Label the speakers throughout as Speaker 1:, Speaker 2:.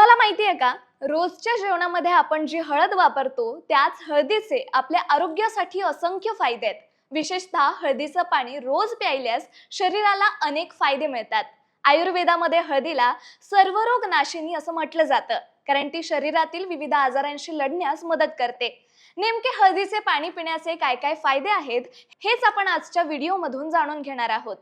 Speaker 1: तुम्हाला माहिती आहे का? रोजच्या जेवणामध्ये आपण जी हळद वापरतो त्याच हळदीचे आपल्या आरोग्यासाठी असंख्य फायदे आहेत. विशेषतः हळदीचं पाणी रोज प्यायल्यास शरीराला अनेक फायदे मिळतात. आयुर्वेदामध्ये हळदीला सर्वरोग नाशिनी असं म्हटलं जातं कारण ती शरीरातील विविध आजारांशी लढण्यास मदत करते. नेमके हळदीचे पाणी पिण्याचे काय काय फायदे आहेत हेच आपण आजच्या व्हिडिओमधून जाणून घेणार आहोत.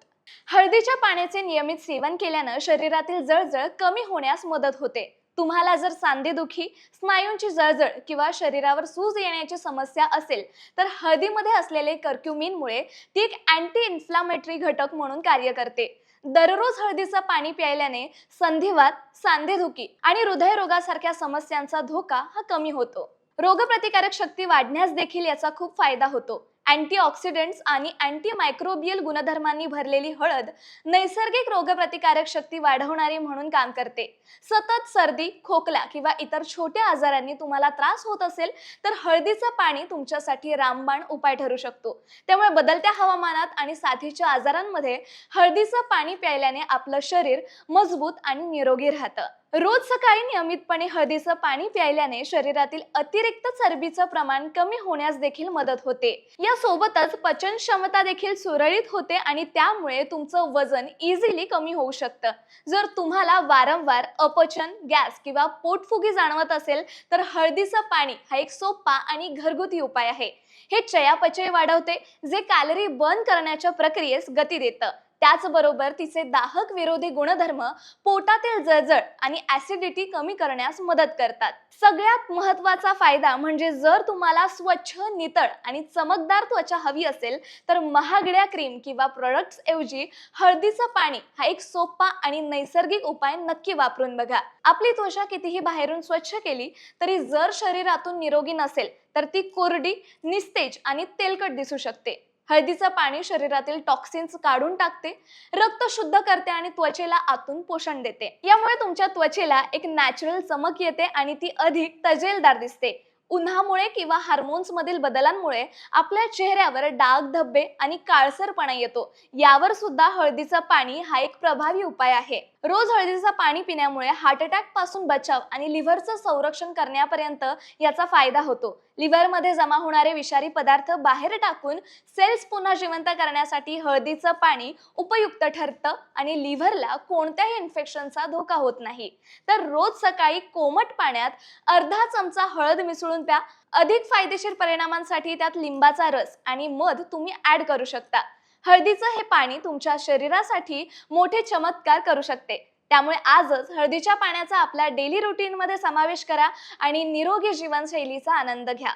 Speaker 1: हळदीच्या पाण्याचे नियमित सेवन केल्यानं शरीरातील जळजळ कमी होण्यास मदत होते. तुम्हाला जर सांधेदुखी स्नायूंची जळजळ किंवा शरीरावर सूज येण्याची समस्या असेल तर हळदीमध्ये असलेले कर्क्युमिनमुळे ती एक अँटी इन्फ्लामेटरी घटक म्हणून कार्य करते. दररोज हळदीचं पाणी प्यायल्याने संधिवात सांधेदुखी आणि हृदयरोगासारख्या समस्यांचा धोका हा कमी होतो. रोगप्रतिकारक शक्ती वाढण्यास देखील याचा खूप फायदा होतो. अँटीऑक्सिडंट्स आणि अँटी मायक्रोबियल गुणधर्मांनी भरलेली हळद नैसर्गिक रोगप्रतिकारक शक्ती वाढवणारी म्हणून काम करते. सतत सर्दी खोकला किंवा इतर छोट्या आजारांनी तुम्हाला त्रास होत असेल तर हळदीचं पाणी तुमच्यासाठी रामबाण उपाय ठरू शकतो. त्यामुळे बदलत्या हवामानात आणि साथीच्या आजारांमध्ये हळदीचं पाणी प्यायल्याने आपलं शरीर मजबूत आणि निरोगी राहतं. रोज सकाळी नियमितपणे हळदीचं पाणी प्यायल्याने शरीरातील अतिरिक्त चरबीचं प्रमाण कमी होण्यास देखील मदत होते. या सोबतच पचन क्षमता देखील सुरळीत होते आणि त्यामुळे तुमचं वजन इझिली कमी होऊ शकतं. जर तुम्हाला वारंवार अपचन गॅस किंवा पोटफुगी जाणवत असेल तर हळदीचं पाणी हा एक सोपा आणि घरगुती उपाय आहे. हे चयापचय वाढवते जे कॅलरी बर्न करण्याच्या प्रक्रियेस गती देतं. त्याचबरोबर तिचे दाहक विरोधी गुणधर्म पोटातील जळजळ आणि ऍसिडिटी कमी करण्यास मदत करतात. सगळ्यात महत्त्वाचा फायदा म्हणजे जर तुम्हाला स्वच्छ नितळ आणि चमकदार त्वचा हवी असेल तर महागड्या क्रीम किंवा प्रोडक्ट्स ऐवजी हळदीचं पाणी हा एक सोपा आणि नैसर्गिक उपाय नक्की वापरून बघा. आपली त्वचा कितीही बाहेरून स्वच्छ केली तरी जर शरीरातून निरोगी नसेल तर ती कोरडी निस्तेज आणि तेलकट दिसू शकते. हळदीचं पाणी शरीरातील टॉक्सिन्स काढून टाकते रक्त शुद्ध करते आणि त्वचेला आतून पोषण देते. यामुळे तुमच्या त्वचेला एक नॅचरल चमक येते आणि ती अधिक तजेलदार दिसते. उन्हामुळे किंवा हार्मोन्स मधील बदलांमुळे आपल्या चेहऱ्यावर डाग धब्बे आणि काळसरपणा येतो. यावर सुद्धा हळदीचं पाणी हा एक प्रभावी उपाय आहे. रोज हळदीचं पाणी पिण्यामुळे हार्ट अटॅकपासून बचाव आणि लिव्हरचं संरक्षण करण्यापर्यंत याचा फायदा होतो. लिव्हरमध्ये जमा होणारे विषारी पदार्थ बाहेर टाकून सेल्स पुन्हा जिवंत करण्यासाठी हळदीचं पाणी उपयुक्त ठरतं आणि लिव्हरला कोणत्याही इन्फेक्शनचा धोका होत नाही. तर रोज सकाळी कोमट पाण्यात अर्धा चमचा हळद मिसळून प्या. अधिक फायदेशीर परिणामांसाठी त्यात लिंबाचा रस आणि मध तुम्ही ऍड करू शकता. हळदीचं हे पाणी तुमच्या शरीरासाठी मोठे चमत्कार करू शकते. त्यामुळे आजच हळदीच्या पाण्याचा आपल्या डेली रुटीनमध्ये समावेश करा आणि निरोगी जीवनशैलीचा आनंद घ्या.